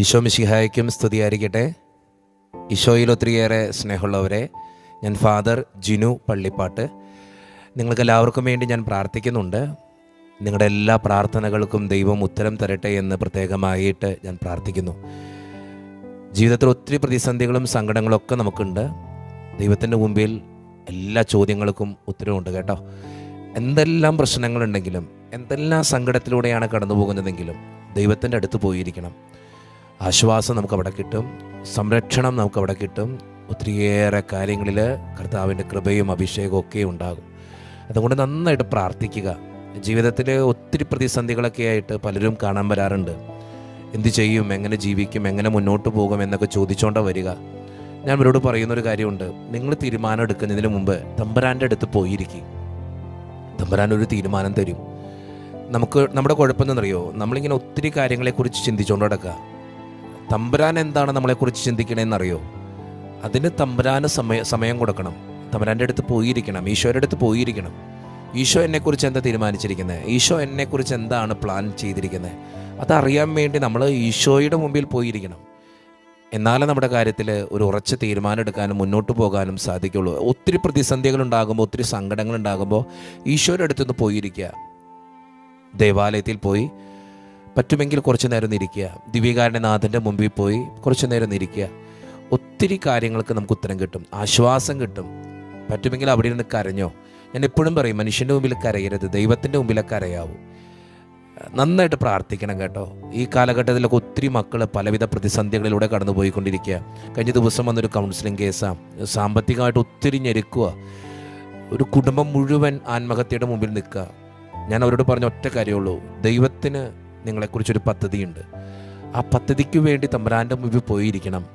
ഈശോ മിശിഹായ്ക്കും സ്തുതിയായിരിക്കട്ടെ. ഈശോയിൽ ഒത്തിരിയേറെ സ്നേഹമുള്ളവരെ ഞാൻ ഫാദർ ജിനു പള്ളിപ്പാട്ട്. നിങ്ങൾക്ക് എല്ലാവർക്കും വേണ്ടി ഞാൻ പ്രാർത്ഥിക്കുന്നുണ്ട്. നിങ്ങളുടെ എല്ലാ പ്രാർത്ഥനകൾക്കും ദൈവം ഉത്തരം തരട്ടെ എന്ന് പ്രത്യേകമായിട്ട് ഞാൻ പ്രാർത്ഥിക്കുന്നു. ജീവിതത്തിൽ ഒത്തിരി പ്രതിസന്ധികളും സങ്കടങ്ങളും ഒക്കെ നമുക്കുണ്ട്. ദൈവത്തിന്റെ മുമ്പിൽ എല്ലാ ചോദ്യങ്ങൾക്കും ഉത്തരവുണ്ട് കേട്ടോ. എന്തെല്ലാം പ്രശ്നങ്ങളുണ്ടെങ്കിലും എന്തെല്ലാം സങ്കടത്തിലൂടെയാണ് കടന്നു പോകുന്നതെങ്കിലും ദൈവത്തിന്റെ അടുത്ത് പോയിരിക്കണം. ആശ്വാസം നമുക്കവിടെ കിട്ടും. സംരക്ഷണം നമുക്കവിടെ കിട്ടും. ഒത്തിരിയേറെ കാര്യങ്ങളിൽ കർത്താവിന്റെ കൃപയും അഭിഷേകവും ഒക്കെ ഉണ്ടാകും. അതുകൊണ്ട് നന്നായിട്ട് പ്രാർത്ഥിക്കുക. ജീവിതത്തിൽ ഒത്തിരി പ്രതിസന്ധികളൊക്കെ ആയിട്ട് പലരും കാണാൻ വരാറുണ്ട്. എന്ത് ചെയ്യും? എങ്ങനെ ജീവിക്കും? എങ്ങനെ മുന്നോട്ട് പോകും? എന്നൊക്കെ ചോദിച്ചുകൊണ്ടാണ് വരിക. ഞാൻ ഇവരോട് പറയുന്നൊരു കാര്യമുണ്ട്. നിങ്ങൾ തീരുമാനം എടുക്കുന്നതിന് മുമ്പ് തമ്പരാന്റെ അടുത്ത് പോയിരിക്കും. തമ്പരാൻ ഒരു തീരുമാനം തരും. നമുക്ക് നമ്മുടെ കുഴപ്പമെന്നറിയോ നമ്മളിങ്ങനെ ഒത്തിരി കാര്യങ്ങളെക്കുറിച്ച് ചിന്തിച്ചുകൊണ്ട് കിടക്കുക തമ്പുരാൻ എന്താണ് നമ്മളെക്കുറിച്ച് ചിന്തിക്കണേന്നറിയോ? അതിന് തമ്പുരാന് സമയ സമയം കൊടുക്കണം. തമ്പുരാന്റെ അടുത്ത് പോയിരിക്കണം. ഈശോയുടെ അടുത്ത് പോയിരിക്കണം. ഈശോ എന്നെക്കുറിച്ച് എന്താ തീരുമാനിച്ചിരിക്കുന്നത് ഈശോ എന്നെക്കുറിച്ച് എന്താണ് പ്ലാൻ ചെയ്തിരിക്കുന്നത് അതറിയാൻ വേണ്ടി നമ്മൾ ഈശോയുടെ മുമ്പിൽ പോയിരിക്കണം. എന്നാലേ നമ്മുടെ കാര്യത്തിൽ ഒരു ഉറച്ച തീരുമാനം എടുക്കാനും മുന്നോട്ട് പോകാനും സാധിക്കുള്ളൂ. ഒത്തിരി പ്രതിസന്ധികൾ ഉണ്ടാകുമ്പോൾ ഒത്തിരി സങ്കടങ്ങൾ ഉണ്ടാകുമ്പോൾ ഈശോയുടെ അടുത്തുനിന്ന് പോയിരിക്കുക. ദേവാലയത്തിൽ പോയി പറ്റുമെങ്കിൽ കുറച്ച് നേരം ഇരിക്കുക. ദിവ്യകാരന്റെ നാഥന്റെ മുമ്പിൽ പോയി കുറച്ച് നേരം ഇരിക്കുക. ഒത്തിരി കാര്യങ്ങൾക്ക് നമുക്ക് ഉത്തരം കിട്ടും. ആശ്വാസം കിട്ടും. പറ്റുമെങ്കിൽ അവിടെ ഇരുന്ന് കരഞ്ഞോ. ഞാൻ എപ്പോഴും പറയും മനുഷ്യന്റെ മുമ്പിൽ കരയരുത് ദൈവത്തിന്റെ മുമ്പിലൊക്കെ കരയാവൂ. നന്നായിട്ട് പ്രാർത്ഥിക്കണം കേട്ടോ. ഈ കാലഘട്ടത്തിലൊക്കെ ഒത്തിരി മക്കൾ പലവിധ പ്രതിസന്ധികളിലൂടെ കടന്നു പോയിക്കൊണ്ടിരിക്കുക കഴിഞ്ഞ ദിവസം വന്നൊരു കൗൺസിലിംഗ് കേസാണ് സാമ്പത്തികമായിട്ട് ഒത്തിരി ഞെരുക്കുക. ഒരു കുടുംബം മുഴുവൻ ആത്മഹത്യയുടെ മുമ്പിൽ നിൽക്കുക. ഞാൻ അവരോട് പറഞ്ഞ ഒറ്റ കാര്യമുള്ളൂ ദൈവത്തിന് നിങ്ങളെക്കുറിച്ചൊരു പദ്ധതിയുണ്ട്. ആ പദ്ധതിക്ക് വേണ്ടി തമ്പുരാന്റെ മുമ്പിൽ പോയിരിക്കണം.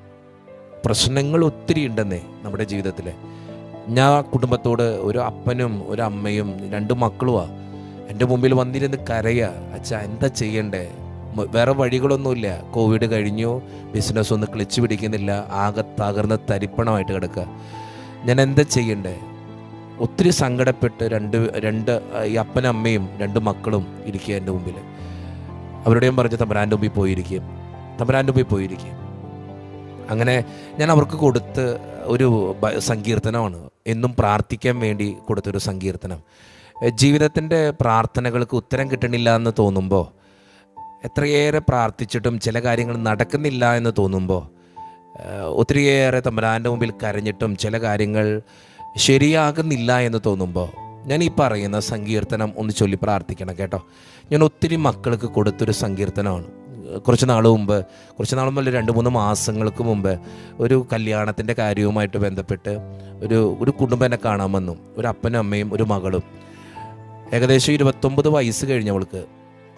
പ്രശ്നങ്ങൾ ഒത്തിരി ഉണ്ടെന്നേ നമ്മുടെ ജീവിതത്തിൽ ഞാൻ കുടുംബത്തോട് ഒരു അപ്പനും ഒരു അമ്മയും രണ്ട് മക്കളുമാ എന്റെ മുമ്പിൽ വന്നിരുന്ന് കരയുക അച്ഛാ എന്താ ചെയ്യണ്ടേ? വേറെ വഴികളൊന്നുമില്ല. കോവിഡ് കഴിഞ്ഞു. ബിസിനസ് ഒന്നും ക്ലിച്ച് പിടിക്കുന്നില്ല. ആകെ തകർന്ന് തരിപ്പണമായിട്ട് കിടക്കുക ഞാൻ എന്താ ചെയ്യണ്ടേ? ഒത്തിരി സങ്കടപ്പെട്ട് രണ്ട് രണ്ട് ഈ അപ്പനും അമ്മയും രണ്ട് മക്കളും ഇരിക്കുക എന്റെ മുമ്പിൽ അവരുടെയും പറഞ്ഞ് തമ്പരാന്റെ മുമ്പിൽ പോയിരിക്കും തമ്പരാന്റെ മുമ്പിൽ പോയിരിക്കും അങ്ങനെ ഞാൻ അവർക്ക് കൊടുത്ത് ഒരു സങ്കീർത്തനമാണ്. എന്നും പ്രാർത്ഥിക്കാൻ വേണ്ടി കൊടുത്തൊരു സങ്കീർത്തനം. ജീവിതത്തിന്റെ പ്രാർത്ഥനകൾക്ക് ഉത്തരം കിട്ടണില്ല എന്ന് തോന്നുമ്പോൾ എത്രയേറെ പ്രാർത്ഥിച്ചിട്ടും ചില കാര്യങ്ങൾ നടക്കുന്നില്ല എന്ന് തോന്നുമ്പോൾ ഒത്തിരിയേറെ തമ്പരാന്റെ മുമ്പിൽ കരഞ്ഞിട്ടും ചില കാര്യങ്ങൾ ശരിയാകുന്നില്ല എന്ന് തോന്നുമ്പോൾ ഞാൻ ഈ പറയുന്ന സങ്കീർത്തനം ഒന്ന് ചൊല്ലി പ്രാർത്ഥിക്കണം കേട്ടോ. ഞാൻ ഒത്തിരി മക്കൾക്ക് കൊടുത്തൊരു സങ്കീർത്തനമാണ്. കുറച്ച് നാൾ മുമ്പ് കുറച്ച് നാൾ മുമ്പ് രണ്ട് മൂന്ന് മാസങ്ങൾക്ക് മുമ്പ് ഒരു കല്യാണത്തിന്റെ കാര്യവുമായിട്ട് ബന്ധപ്പെട്ട് ഒരു ഒരു കുടുംബം എന്നെ കാണാൻ വന്നു. ഒരു അപ്പനും അമ്മയും ഒരു മകളും. ഏകദേശം ഇരുപത്തൊമ്പത് വയസ്സ് കഴിഞ്ഞവൾക്ക്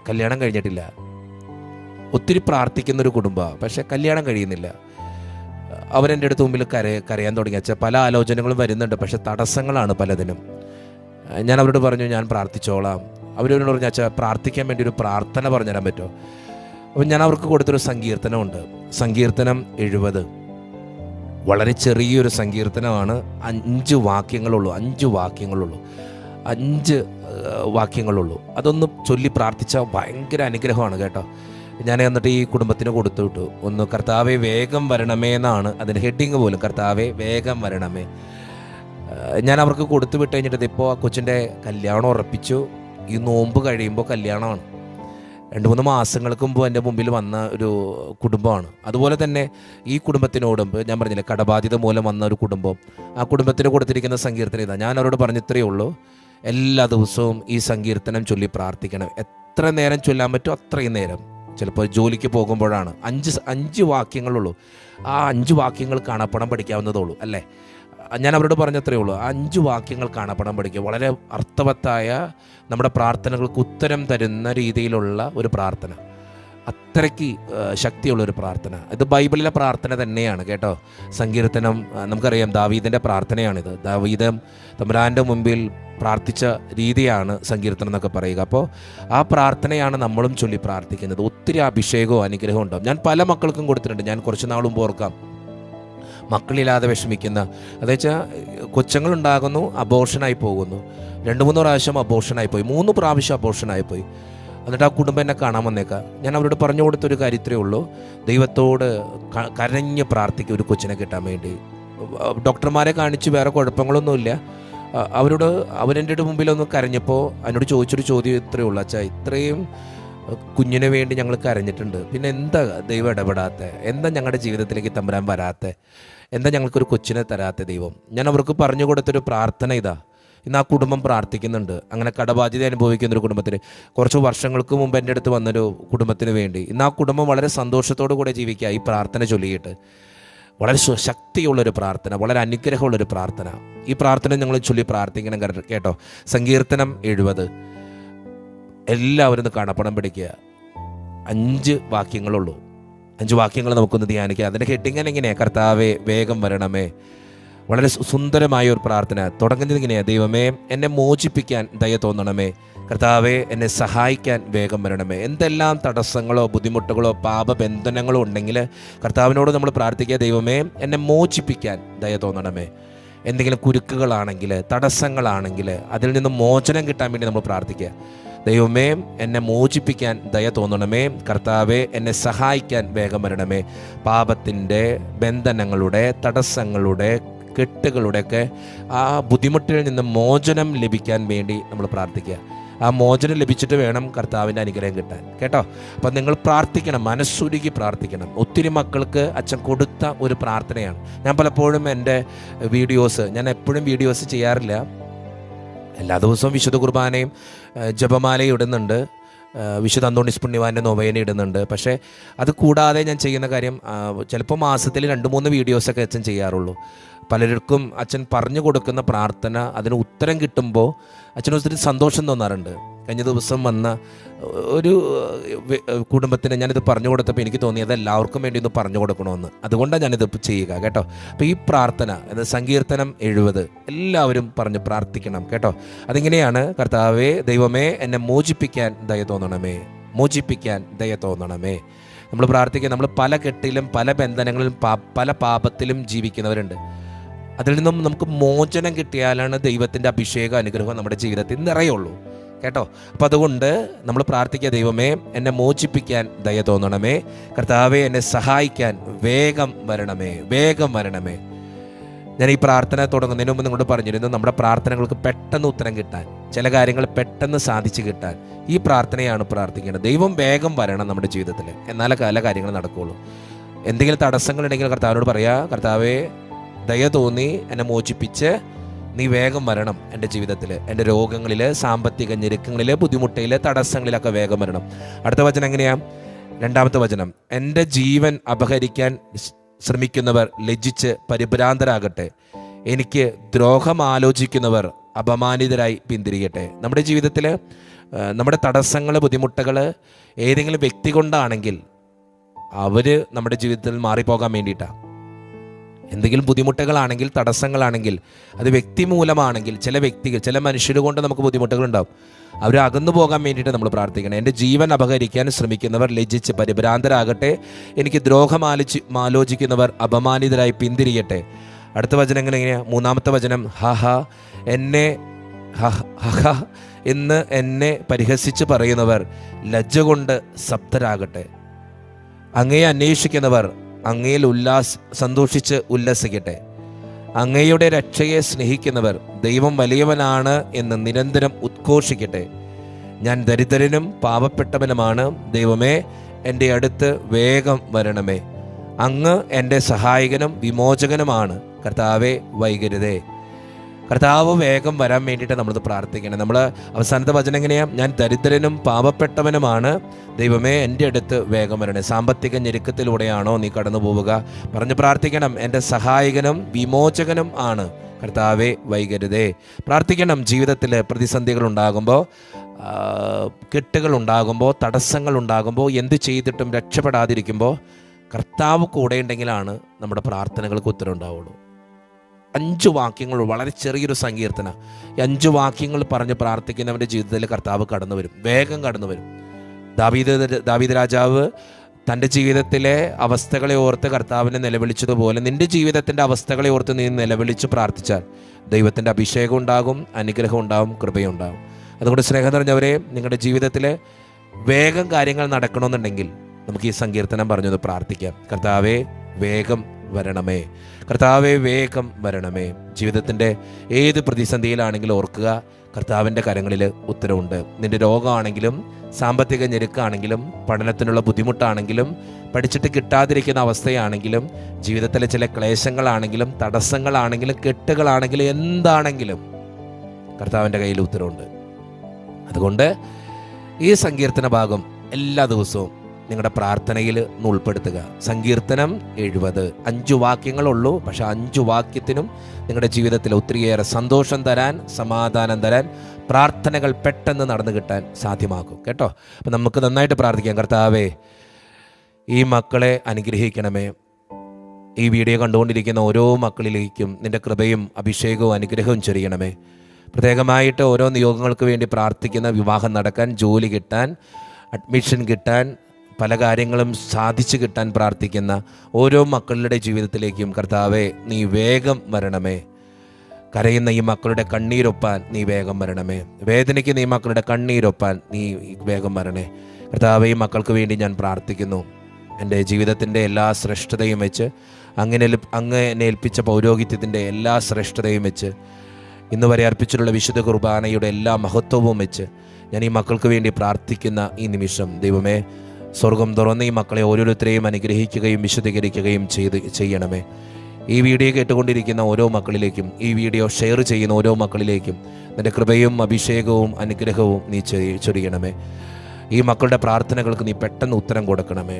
കല്യാണം കഴിഞ്ഞിട്ടില്ല. ഒത്തിരി പ്രാർത്ഥിക്കുന്ന ഒരു കുടുംബമാണ് പക്ഷേ കല്യാണം കഴിയുന്നില്ല. അവരെന്റെ അടുത്ത് മുമ്പിൽ കര കരയാൻ തുടങ്ങി. വെച്ചാൽ പല ആലോചനകളും വരുന്നുണ്ട് പക്ഷേ തടസ്സങ്ങളാണ് പലതിനും. ഞാൻ അവരോട് പറഞ്ഞു ഞാൻ പ്രാർത്ഥിച്ചോളാം. അവരോട് പറഞ്ഞു അച്ഛാ പ്രാർത്ഥിക്കാൻ വേണ്ടി ഒരു പ്രാർത്ഥന പറഞ്ഞുതരാൻ പറ്റുമോ? അപ്പം ഞാൻ അവർക്ക് കൊടുത്തൊരു സങ്കീർത്തനമുണ്ട്. സങ്കീർത്തനം എഴുപത്. വളരെ ചെറിയൊരു സങ്കീർത്തനമാണ്. അഞ്ച് വാക്യങ്ങളുള്ളൂ അഞ്ച് വാക്യങ്ങളുള്ളൂ. അഞ്ച് വാക്യങ്ങളുള്ളൂ. അതൊന്ന് ചൊല്ലി പ്രാർത്ഥിച്ചാൽ ഭയങ്കര അനുഗ്രഹമാണ് കേട്ടോ. ഞാൻ എന്നിട്ട് ഈ കുടുംബത്തിന് കൊടുത്തു വിട്ടു. ഒന്ന് കർത്താവെ വേഗം വരണമേ എന്നാണ് അതിന്റെ ഹെഡിങ് പോലും. കർത്താവെ വേഗം വരണമേ ഞാൻ അവർക്ക് കൊടുത്തു വിട്ട് കഴിഞ്ഞിട്ട് ഇപ്പോൾ ആ കൊച്ചിന്റെ കല്യാണം ഉറപ്പിച്ചു. ഈ നോമ്പ് കഴിയുമ്പോൾ കല്യാണമാണ്. രണ്ട് മൂന്ന് മാസങ്ങൾക്ക് മുമ്പ് എന്റെ മുമ്പിൽ വന്ന ഒരു കുടുംബമാണ്. അതുപോലെ തന്നെ ഈ കുടുംബത്തിനോടും ഞാൻ പറഞ്ഞില്ലേ കടബാധ്യത മൂലം വന്ന ഒരു കുടുംബം. ആ കുടുംബത്തിന് കൊടുത്തിരിക്കുന്ന സങ്കീർത്തനം ഇതാണ് ഞാൻ അവരോട് പറഞ്ഞിത്രയേ ഉള്ളൂ എല്ലാ ദിവസവും ഈ സങ്കീർത്തനം ചൊല്ലി പ്രാർത്ഥിക്കണം. എത്ര നേരം ചൊല്ലാൻ പറ്റുമോ അത്രയും നേരം. ചിലപ്പോൾ ജോലിക്ക് പോകുമ്പോഴാണ്. അഞ്ച് അഞ്ച് വാക്യങ്ങളുള്ളൂ. ആ അഞ്ച് വാക്യങ്ങൾ കാണാപ്പടം പഠിക്കാവുന്നതേ ഉള്ളൂ അല്ലേ? ഞാൻ അവരോട് പറഞ്ഞത്രേ ഉള്ളൂ അഞ്ച് വാക്യങ്ങൾ കാണപ്പെടാൻ പഠിക്കുക. വളരെ അർത്ഥവത്തായ നമ്മുടെ പ്രാർത്ഥനകൾക്ക് ഉത്തരം തരുന്ന രീതിയിലുള്ള ഒരു പ്രാർത്ഥന. അത്രയ്ക്ക് ശക്തിയുള്ളൊരു പ്രാർത്ഥന. ഇത് ബൈബിളിലെ പ്രാർത്ഥന തന്നെയാണ് കേട്ടോ. സങ്കീർത്തനം നമുക്കറിയാം ദാവീദിന്റെ പ്രാർത്ഥനയാണിത്. ദാവീദം തമ്പുരാന്റെ മുമ്പിൽ പ്രാർത്ഥിച്ച രീതിയാണ് സങ്കീർത്തനം എന്നൊക്കെ പറയുക. അപ്പോൾ ആ പ്രാർത്ഥനയാണ് നമ്മളും ചൊല്ലി പ്രാർത്ഥിക്കുന്നത്. ഒത്തിരി അഭിഷേകവും അനുഗ്രഹവും ഉണ്ടാവും. ഞാൻ പല മക്കൾക്കും കൊടുത്തിട്ടുണ്ട്. ഞാൻ കുറച്ച് നാളും ഓർക്കാം. മക്കളില്ലാതെ വിഷമിക്കുന്ന അതെച്ചാൽ കൊച്ചങ്ങളുണ്ടാകുന്നു അബോർഷനായി പോകുന്നു. രണ്ട് മൂന്ന് പ്രാവശ്യം അബോർഷനായി പോയി. മൂന്ന് പ്രാവശ്യം അബോർഷനായി പോയി. എന്നിട്ട് ആ കുടുംബം എന്നെ കാണാൻ വന്നേക്കാം. ഞാൻ അവരോട് പറഞ്ഞു കൊടുത്തൊരു കാര്യത്രേ ഉള്ളൂ. ദൈവത്തോട് കരഞ്ഞ് പ്രാർത്ഥിക്കുക ഒരു കൊച്ചിനെ കിട്ടാൻ വേണ്ടി. ഡോക്ടർമാരെ കാണിച്ച് വേറെ കുഴപ്പങ്ങളൊന്നുമില്ല. അവരോട് അവരെന്റെ മുമ്പിലൊന്ന് കരഞ്ഞപ്പോൾ അതിനോട് ചോദിച്ചൊരു ചോദ്യം ഇത്രയേ ഉള്ളൂ. അച്ഛാ ഇത്രയും കുഞ്ഞിന് വേണ്ടി ഞങ്ങൾ കരഞ്ഞിട്ടുണ്ട്. പിന്നെ എന്താ ദൈവം ഇടപെടാത്ത? എന്താ ഞങ്ങളുടെ ജീവിതത്തിലേക്ക് തമ്പരാൻ വരാത്ത? എന്താ ഞങ്ങൾക്കൊരു കൊച്ചിനെ തരാത്ത ദൈവം? ഞാൻ അവർക്ക് പറഞ്ഞു കൊടുത്തൊരു പ്രാർത്ഥന ഇതാ. ഇന്ന് ആ കുടുംബം പ്രാർത്ഥിക്കുന്നുണ്ട്. അങ്ങനെ കടബാധ്യത അനുഭവിക്കുന്ന ഒരു കുടുംബത്തിന്. കുറച്ച് വർഷങ്ങൾക്ക് മുമ്പ് എന്റെ അടുത്ത് വന്നൊരു കുടുംബത്തിന് വേണ്ടി. ഇന്ന് ആ കുടുംബം വളരെ സന്തോഷത്തോടു കൂടെ ജീവിക്കുക ഈ പ്രാർത്ഥന ചൊല്ലിയിട്ട്. വളരെ ശക്തിയുള്ളൊരു പ്രാർത്ഥന വളരെ അനുഗ്രഹമുള്ളൊരു പ്രാർത്ഥന. ഈ പ്രാർത്ഥന ഞങ്ങൾ ചൊല്ലി പ്രാർത്ഥിക്കണം കേട്ടോ- സങ്കീർത്തനം എഴുപത്. എല്ലാവരും ഒന്ന് കാണപ്പണം പിടിക്കുക. അഞ്ച് വാക്യങ്ങളുള്ളൂ. അഞ്ച് വാക്യങ്ങൾ നമുക്കൊന്ന് ധ്യാനിക്കാം. അതിന്റെ ഹെഡിങ്ങൻ എങ്ങനെയാണ് കർത്താവേ വേഗം വരണമേ. വളരെ സുന്ദരമായ ഒരു പ്രാർത്ഥന. തുടങ്ങുന്നത് ഇങ്ങനെയാണ് ദൈവമേ എന്നെ മോചിപ്പിക്കാൻ ദയ തോന്നണമേ. കർത്താവെ എന്നെ സഹായിക്കാൻ വേഗം വരണമേ. എന്തെല്ലാം തടസ്സങ്ങളോ ബുദ്ധിമുട്ടുകളോ പാപബന്ധനങ്ങളോ ഉണ്ടെങ്കിൽ കർത്താവിനോട് നമ്മൾ പ്രാർത്ഥിക്കുക ദൈവമേ എന്നെ മോചിപ്പിക്കാൻ ദയ തോന്നണമേ. എന്തെങ്കിലും കുരുക്കുകളാണെങ്കിൽ തടസ്സങ്ങളാണെങ്കിൽ അതിൽ നിന്ന് മോചനം കിട്ടാൻ വേണ്ടി നമ്മൾ പ്രാർത്ഥിക്കുക. ദൈവമേ എന്നെ മോചിപ്പിക്കാൻ ദയ തോന്നണമേ. കർത്താവെ എന്നെ സഹായിക്കാൻ വേഗം വരണമേ. പാപത്തിന്റെ ബന്ധനങ്ങളുടെ തടസ്സങ്ങളുടെ കെട്ടുകളുടെയൊക്കെ ആ ബുദ്ധിമുട്ടിൽ നിന്ന് മോചനം ലഭിക്കാൻ വേണ്ടി നമ്മൾ പ്രാർത്ഥിക്കുക. ആ മോചനം ലഭിച്ചിട്ട് വേണം കർത്താവിന്റെ അനുഗ്രഹം കിട്ടാൻ. കേട്ടോ? അപ്പം നിങ്ങൾ പ്രാർത്ഥിക്കണം മനസ്സുരുകി പ്രാർത്ഥിക്കണം. ഒത്തിരി മക്കൾക്ക് അച്ഛൻ കൊടുത്ത ഒരു പ്രാർത്ഥനയാണ്. ഞാൻ പലപ്പോഴും എന്റെ വീഡിയോസ് ഞാൻ എപ്പോഴും വീഡിയോസ് ചെയ്യാറില്ല. എല്ലാ ദിവസവും വിശുദ്ധ കുർബാനയും ഏഹ്, ജപമാലയും ഇടുന്നുണ്ട്. വിശുദ്ധ അന്തോണിസ് പുണ്യവാന്റെ നൊവേന ഇടുന്നുണ്ട്. പക്ഷേ അത് കൂടാതെ ഞാൻ ചെയ്യുന്ന കാര്യം ചിലപ്പോൾ മാസത്തിൽ രണ്ട് മൂന്ന് വീഡിയോസൊക്കെ അച്ഛൻ ചെയ്യാറുള്ളൂ. പലർക്കും അച്ഛൻ പറഞ്ഞു കൊടുക്കുന്ന പ്രാർത്ഥന അതിന് ഉത്തരം കിട്ടുമ്പോൾ അച്ഛന് ഒത്തിരി സന്തോഷം തോന്നാറുണ്ട്. കഴിഞ്ഞ ദിവസം വന്ന ഒരു കുടുംബത്തിന് ഞാനിത് പറഞ്ഞു കൊടുത്തപ്പോൾ എനിക്ക് തോന്നിയത് എല്ലാവർക്കും വേണ്ടി ഒന്ന് പറഞ്ഞു കൊടുക്കണമെന്ന് അതുകൊണ്ടാണ് ഞാനിത് ചെയ്യുക കേട്ടോ. അപ്പോൾ ഈ പ്രാർത്ഥന അത് സങ്കീർത്തനം എഴുപത് എല്ലാവരും പറഞ്ഞ് പ്രാർത്ഥിക്കണം കേട്ടോ. അതിങ്ങനെയാണ് കർത്താവേ ദൈവമേ എന്നെ മോചിപ്പിക്കാൻ ദയ തോന്നണമേ. മോചിപ്പിക്കാൻ ദയ തോന്നണമേ. നമ്മൾ പ്രാർത്ഥിക്കുക നമ്മൾ പല കെട്ടിലും പല ബന്ധനങ്ങളിലും പല പാപത്തിലും ജീവിക്കുന്നവരുണ്ട്. അതിൽ നിന്നും നമുക്ക് മോചനം കിട്ടിയാലാണ് ദൈവത്തിന്റെ അഭിഷേക അനുഗ്രഹം നമ്മുടെ ജീവിതത്തിൽ നിറയുള്ളൂ. കേട്ടോ? അപ്പം അതുകൊണ്ട് നമ്മൾ പ്രാർത്ഥിക്കുക ദൈവമേ എന്നെ മോചിപ്പിക്കാൻ ദയ തോന്നണമേ. കർത്താവെ എന്നെ സഹായിക്കാൻ വേഗം വരണമേ വേഗം വരണമേ. ഞാൻ ഈ പ്രാർത്ഥന തുടങ്ങുന്നതിന് മുമ്പ് നിങ്ങളോട് പറഞ്ഞിരുന്നു നമ്മുടെ പ്രാർത്ഥനകൾക്ക് പെട്ടെന്ന് ഉത്തരം കിട്ടാൻ ചില കാര്യങ്ങൾ പെട്ടെന്ന് സാധിച്ചു കിട്ടാൻ ഈ പ്രാർത്ഥനയാണ് പ്രാർത്ഥിക്കേണ്ടത്. ദൈവം വേഗം വരണം നമ്മുടെ ജീവിതത്തിൽ എന്നാലേ പല കാര്യങ്ങൾ നടക്കുകയുള്ളൂ എന്തെങ്കിലും തടസ്സങ്ങളുണ്ടെങ്കിൽ കർത്താവിനോട് പറയാ കർത്താവെ ദയ തോന്നി എന്നെ മോചിപ്പിച്ച് നീ വേഗം വരണം എന്റെ ജീവിതത്തിൽ എന്റെ രോഗങ്ങളിൽ സാമ്പത്തിക ഞെരുക്കങ്ങളിൽ ബുദ്ധിമുട്ടിൽ തടസ്സങ്ങളിലൊക്കെ വേഗം വരണം. അടുത്ത വചനം എങ്ങനെയാണ് രണ്ടാമത്തെ വചനം. എന്റെ ജീവൻ അപഹരിക്കാൻ ശ്രമിക്കുന്നവർ ലജ്ജിച്ച് പരിഭ്രാന്തരാകട്ടെ. എനിക്ക് ദ്രോഹം ആലോചിക്കുന്നവർ അപമാനിതരായി പിന്തിരിയട്ടെ. നമ്മുടെ ജീവിതത്തിൽ നമ്മുടെ തടസ്സങ്ങൾ ബുദ്ധിമുട്ടുകൾ ഏതെങ്കിലും വ്യക്തി കൊണ്ടാണെങ്കിൽ അവർ നമ്മുടെ ജീവിതത്തിൽ മാറിപ്പോകാൻ വേണ്ടിയിട്ടാണ് എന്തെങ്കിലും ബുദ്ധിമുട്ടുകളാണെങ്കിൽ തടസ്സങ്ങളാണെങ്കിൽ അത് വ്യക്തി മൂലമാണെങ്കിൽ ചില വ്യക്തികൾ ചില മനുഷ്യർ കൊണ്ട് നമുക്ക് ബുദ്ധിമുട്ടുകളുണ്ടാവും. അവർ അകന്നു പോകാൻ വേണ്ടിയിട്ട് നമ്മൾ പ്രാർത്ഥിക്കണം. എന്റെ ജീവൻ അപഹരിക്കാൻ ശ്രമിക്കുന്നവർ ലജ്ജിച്ച് പരിഭ്രാന്തരാകട്ടെ. എനിക്ക് ദ്രോഹം ആലോചി ആലോചിക്കുന്നവർ അപമാനിതരായി പിന്തിരിയട്ടെ. അടുത്ത വചനം എങ്ങനെയാണ് എങ്ങനെയാ? മൂന്നാമത്തെ വചനം ഹഹ എന്നെ ഹഹ എന്ന് എന്നെ പരിഹസിച്ച് പറയുന്നവർ ലജ്ജ കൊണ്ട് സപ്തരാകട്ടെ. അങ്ങയെ അന്വേഷിക്കുന്നവർ അങ്ങയിൽ ഉല്ലാസ് സന്തോഷിച്ച് ഉല്ലസിക്കട്ടെ. അങ്ങയുടെ രക്ഷയെ സ്നേഹിക്കുന്നവർ ദൈവം വലിയവനാണ് എന്ന് നിരന്തരം ഉദ്ഘോഷിക്കട്ടെ. ഞാൻ ദരിദ്രനും പാവപ്പെട്ടവനുമാണ്. ദൈവമേ എന്റെ അടുത്ത് വേഗം വരണമേ. അങ്ങ് എന്റെ സഹായകനും വിമോചകനുമാണ്. കർത്താവെ വൈകരുതേ. കർത്താവ് വേഗം വരാൻ വേണ്ടിയിട്ട് നമ്മളിത് പ്രാർത്ഥിക്കണം. നമ്മൾ അവസാനത്തെ വചനം എങ്ങനെയാണ് ഞാൻ ദരിദ്രനും പാപപ്പെട്ടവനുമാണ്. ദൈവമേ എന്റെ അടുത്ത് വേഗം വരണേ. സാമ്പത്തിക ഞെരുക്കത്തിലൂടെയാണോ നീ കടന്നു പോവുക? പറഞ്ഞ് പ്രാർത്ഥിക്കണം. എന്റെ സഹായകനും വിമോചകനും ആണ്. കർത്താവെ വൈകരുതേ. പ്രാർത്ഥിക്കണം. ജീവിതത്തിൽ പ്രതിസന്ധികൾ ഉണ്ടാകുമ്പോൾ കെട്ടുകൾ ഉണ്ടാകുമ്പോൾ തടസ്സങ്ങൾ ഉണ്ടാകുമ്പോൾ എന്ത് ചെയ്തിട്ടും രക്ഷപ്പെടാതിരിക്കുമ്പോൾ കർത്താവ് കൂടെ ഉണ്ടെങ്കിലാണ് നമ്മുടെ പ്രാർത്ഥനകൾക്ക് ഉത്തരം ഉണ്ടാവുള്ളൂ. അഞ്ച് വാക്യങ്ങൾ വളരെ ചെറിയൊരു സങ്കീർത്തന. ഈ അഞ്ച് വാക്യങ്ങൾ പറഞ്ഞ് പ്രാർത്ഥിക്കുന്നവന്റെ ജീവിതത്തിൽ കർത്താവ് കടന്നു വരും. വേഗം കടന്നു വരും. ദാവീദ് ദാവീദ് രാജാവ് തന്റെ ജീവിതത്തിലെ അവസ്ഥകളെ ഓർത്ത് കർത്താവിനെ നിലവിളിച്ചതുപോലെ നിന്റെ ജീവിതത്തിന്റെ അവസ്ഥകളെ ഓർത്ത് നീ നിലവിളിച്ച് പ്രാർത്ഥിച്ചാൽ ദൈവത്തിന്റെ അഭിഷേകം ഉണ്ടാകും അനുഗ്രഹം ഉണ്ടാകും കൃപയുണ്ടാകും അതുകൊണ്ട് സ്നേഹം നിറഞ്ഞവരെ നിങ്ങളുടെ ജീവിതത്തിൽ വേഗം കാര്യങ്ങൾ നടക്കണമെന്നുണ്ടെങ്കിൽ നമുക്ക് ഈ സങ്കീർത്തനം പറഞ്ഞത് പ്രാർത്ഥിക്കാം. കർത്താവെ വേഗം വരണമേ. കർത്താവെ വേഗം വരണമേ. ജീവിതത്തിന്റെ ഏത് പ്രതിസന്ധിയിലാണെങ്കിലും ഓർക്കുക കർത്താവിന്റെ കരങ്ങളിൽ ഉത്തരവുണ്ട്. നിന്റെ രോഗമാണെങ്കിലും സാമ്പത്തിക ഞെരുക്കാണെങ്കിലും പഠനത്തിനുള്ള ബുദ്ധിമുട്ടാണെങ്കിലും പഠിച്ചിട്ട് കിട്ടാതിരിക്കുന്ന അവസ്ഥയാണെങ്കിലും ജീവിതത്തിലെ ചില ക്ലേശങ്ങളാണെങ്കിലും തടസ്സങ്ങളാണെങ്കിലും കെട്ടുകളാണെങ്കിലും എന്താണെങ്കിലും കർത്താവിന്റെ കയ്യിൽ ഉത്തരവുണ്ട്. അതുകൊണ്ട് ഈ സങ്കീർത്തന ഭാഗം എല്ലാ ദിവസവും നിങ്ങളുടെ പ്രാർത്ഥനയിൽ ഉൾപ്പെടുത്തുക. സങ്കീർത്തനം എഴുപത്. അഞ്ചു വാക്യങ്ങളുള്ളൂ. പക്ഷെ അഞ്ചു വാക്യത്തിനും നിങ്ങളുടെ ജീവിതത്തിൽ ഒത്തിരിയേറെ സന്തോഷം തരാൻ സമാധാനം തരാൻ പ്രാർത്ഥനകൾ പെട്ടെന്ന് നടന്നു കിട്ടാൻ സാധ്യമാക്കും. കേട്ടോ? അപ്പം നമുക്ക് നന്നായിട്ട് പ്രാർത്ഥിക്കാം. കർത്താവേ ഈ മക്കളെ അനുഗ്രഹിക്കണമേ. ഈ വീഡിയോ കണ്ടുകൊണ്ടിരിക്കുന്ന ഓരോ മക്കളിലേക്കും നിന്റെ കൃപയും അഭിഷേകവും അനുഗ്രഹവും ചൊരിയണമേ. പ്രത്യേകമായിട്ട് ഓരോ നിയോഗങ്ങൾക്ക് വേണ്ടി പ്രാർത്ഥിക്കുന്ന വിവാഹം നടക്കാൻ ജോലി കിട്ടാൻ അഡ്മിഷൻ കിട്ടാൻ പല കാര്യങ്ങളും സാധിച്ചു കിട്ടാൻ പ്രാർത്ഥിക്കുന്ന ഓരോ മക്കളുടെ ജീവിതത്തിലേക്കും കർത്താവെ നീ വേഗം വരണമേ. കരയുന്ന ഈ മക്കളുടെ കണ്ണീരൊപ്പാൻ നീ വേഗം വരണമേ. വേദനയ്ക്ക് ഈ മക്കളുടെ കണ്ണീരൊപ്പാൻ നീ വേഗം വരണേ കർത്താവെ ഈ മക്കൾക്ക് വേണ്ടി ഞാൻ പ്രാർത്ഥിക്കുന്നു. എന്റെ ജീവിതത്തിന്റെ എല്ലാ ശ്രേഷ്ഠതയും വെച്ച് അങ്ങനെ അങ്ങ് എന്നെ ഏൽപ്പിച്ച പൗരോഹിത്യത്തിന്റെ എല്ലാ ശ്രേഷ്ഠതയും വെച്ച് ഇന്ന് വരെ അർപ്പിച്ചിട്ടുള്ള വിശുദ്ധ കുർബാനയുടെ എല്ലാ മഹത്വവും വെച്ച് ഞാൻ ഈ മക്കൾക്ക് വേണ്ടി പ്രാർത്ഥിക്കുന്ന ഈ നിമിഷം. ദൈവമേ സ്വർഗം തുറന്ന് ഈ മക്കളെ ഓരോരുത്തരെയും അനുഗ്രഹിക്കുകയും വിശദീകരിക്കുകയും ചെയ്ത് ചെയ്യണമേ. ഈ വീഡിയോ കേട്ടുകൊണ്ടിരിക്കുന്ന ഓരോ മക്കളിലേക്കും ഈ വീഡിയോ ഷെയർ ചെയ്യുന്ന ഓരോ മക്കളിലേക്കും നിന്റെ കൃപയും അഭിഷേകവും അനുഗ്രഹവും നീ ചൊരിയണമേ. ഈ മക്കളുടെ പ്രാർത്ഥനകൾക്ക് നീ പെട്ടെന്ന് ഉത്തരം കൊടുക്കണമേ.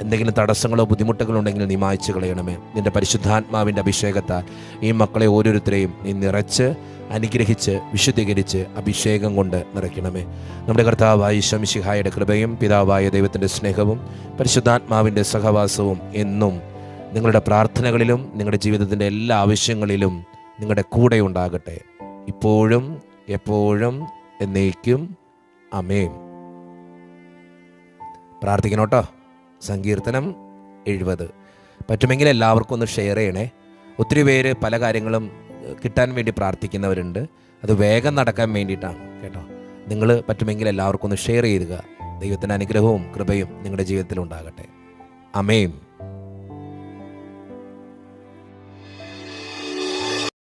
എന്തെങ്കിലും തടസ്സങ്ങളോ ബുദ്ധിമുട്ടുകളോ ഉണ്ടെങ്കിൽ നീ മായ്ച്ചു കളയണമേ. നിന്റെ പരിശുദ്ധാത്മാവിന്റെ അഭിഷേകത്താൽ ഈ മക്കളെ ഓരോരുത്തരെയും നീ നിറച്ച് അനുഗ്രഹിച്ച് വിശുദ്ധീകരിച്ച് അഭിഷേകം കൊണ്ട് നിറയ്ക്കണമേ. നമ്മുടെ കർത്താവായ ശംശിഹായുടെ കൃപയും പിതാവായ ദൈവത്തിന്റെ സ്നേഹവും പരിശുദ്ധാത്മാവിന്റെ സഹവാസവും എന്നും നിങ്ങളുടെ പ്രാർത്ഥനകളിലും നിങ്ങളുടെ ജീവിതത്തിന്റെ എല്ലാ ആവശ്യങ്ങളിലും നിങ്ങളുടെ കൂടെ ഉണ്ടാകട്ടെ. ഇപ്പോഴും എപ്പോഴും എന്നേക്കും. അമേം പ്രാർത്ഥിക്കണോട്ടോ? സങ്കീർത്തനം എഴുപത്. പറ്റുമെങ്കിൽ എല്ലാവർക്കും ഒന്ന് ഷെയർ ചെയ്യണേ. ഒത്തിരി പേര് പല കാര്യങ്ങളും കിട്ടാൻ വേണ്ടി പ്രാർത്ഥിക്കുന്നവരുണ്ട്. അത് വേഗം നടക്കാൻ വേണ്ടിയിട്ടാണ് കേട്ടോ. നിങ്ങൾ പറ്റുമെങ്കിൽ എല്ലാവർക്കും ഒന്ന് ഷെയർ ചെയ്യുക. ദൈവത്തിന്റെ അനുഗ്രഹവും കൃപയും നിങ്ങളുടെ ജീവിതത്തിൽ ഉണ്ടാകട്ടെ അമേം